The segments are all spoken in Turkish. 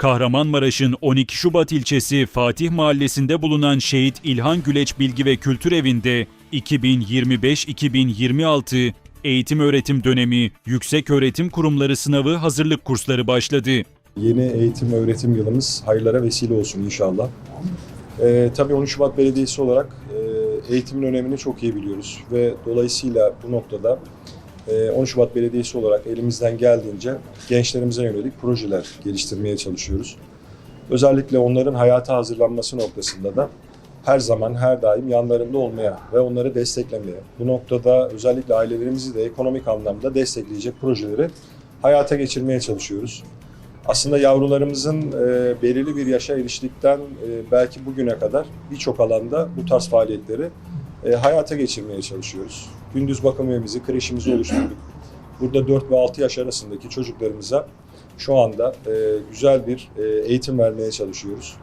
Kahramanmaraş'ın 12 Şubat ilçesi Fatih Mahallesi'nde bulunan Şehit İlhan Güleç Bilgi ve Kültür Evi'nde 2025-2026 eğitim öğretim dönemi Yüksek Öğretim Kurumları sınavı hazırlık kursları başladı. Yeni eğitim öğretim yılımız hayırlara vesile olsun inşallah. Ee, tabii 13 Şubat Belediyesi olarak e, eğitimin önemini çok iyi biliyoruz ve dolayısıyla bu noktada e, 13 Şubat Belediyesi olarak elimizden geldiğince gençlerimize yönelik projeler geliştirmeye çalışıyoruz. Özellikle onların hayata hazırlanması noktasında da her zaman her daim yanlarında olmaya ve onları desteklemeye, bu noktada özellikle ailelerimizi de ekonomik anlamda destekleyecek projeleri hayata geçirmeye çalışıyoruz. Aslında yavrularımızın e, belirli bir yaşa eriştikten e, belki bugüne kadar birçok alanda bu tarz faaliyetleri e, hayata geçirmeye çalışıyoruz. Gündüz bakım evimizi, kreşimizi oluşturduk. Burada 4 ve 6 yaş arasındaki çocuklarımıza şu anda e, güzel bir e, eğitim vermeye çalışıyoruz.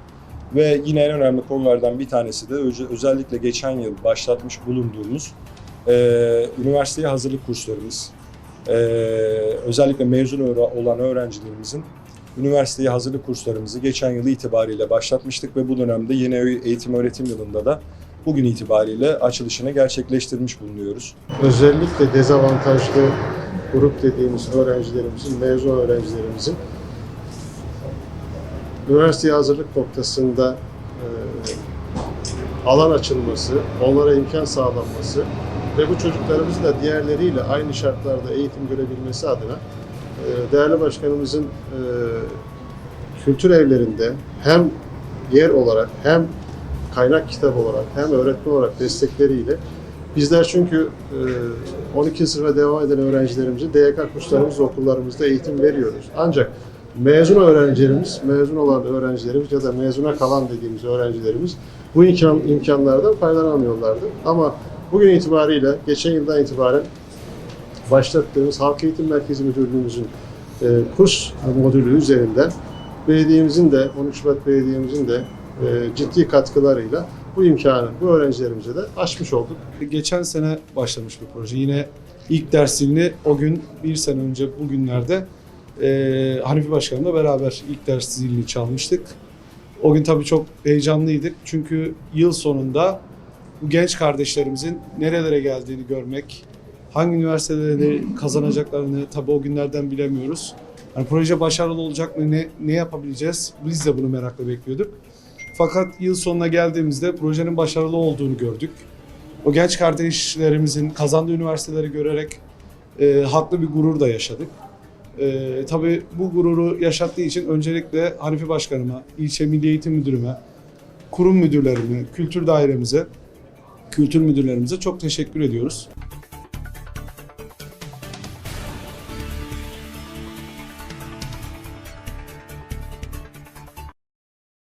Ve yine en önemli konulardan bir tanesi de öze- özellikle geçen yıl başlatmış bulunduğumuz e, üniversiteye hazırlık kurslarımız. E, özellikle mezun olan öğrencilerimizin üniversiteye hazırlık kurslarımızı geçen yıl itibariyle başlatmıştık ve bu dönemde yeni eğitim öğretim yılında da bugün itibariyle açılışını gerçekleştirmiş bulunuyoruz. özellikle dezavantajlı grup dediğimiz öğrencilerimizin, mezun öğrencilerimizin üniversiteye hazırlık noktasında e, alan açılması, onlara imkan sağlanması ve bu çocuklarımızın da diğerleriyle aynı şartlarda eğitim görebilmesi adına e, değerli başkanımızın e, kültür evlerinde hem yer olarak hem kaynak kitap olarak hem öğretmen olarak destekleriyle Bizler çünkü e, 12 sınıfa devam eden öğrencilerimize DYK kurslarımız okullarımızda eğitim veriyoruz. Ancak mezun öğrencilerimiz, mezun olan öğrencilerimiz ya da mezuna kalan dediğimiz öğrencilerimiz bu imkan, imkanlardan faydalanamıyorlardı. Ama bugün itibariyle, geçen yıldan itibaren başlattığımız Halk Eğitim Merkezi Müdürlüğümüzün e, kurs modülü üzerinden belediyemizin de 13 Şubat Belediye'mizin de e, ciddi katkılarıyla bu imkanı bu öğrencilerimize de açmış olduk. Geçen sene başlamış bir proje. Yine ilk ders zilini o gün bir sene önce bugünlerde e, Hanifi Başkanım'la beraber ilk ders zilini çalmıştık. O gün tabii çok heyecanlıydık. Çünkü yıl sonunda bu genç kardeşlerimizin nerelere geldiğini görmek, hangi üniversiteleri kazanacaklarını tabii o günlerden bilemiyoruz. Yani proje başarılı olacak mı, ne, ne yapabileceğiz? Biz de bunu merakla bekliyorduk. Fakat yıl sonuna geldiğimizde projenin başarılı olduğunu gördük. O genç kardeşlerimizin kazandığı üniversiteleri görerek e, haklı bir gurur da yaşadık. E, tabii bu gururu yaşattığı için öncelikle Hanifi Başkanıma, ilçe Milli Eğitim Müdürüme, kurum müdürlerime, kültür dairemize, kültür müdürlerimize çok teşekkür ediyoruz.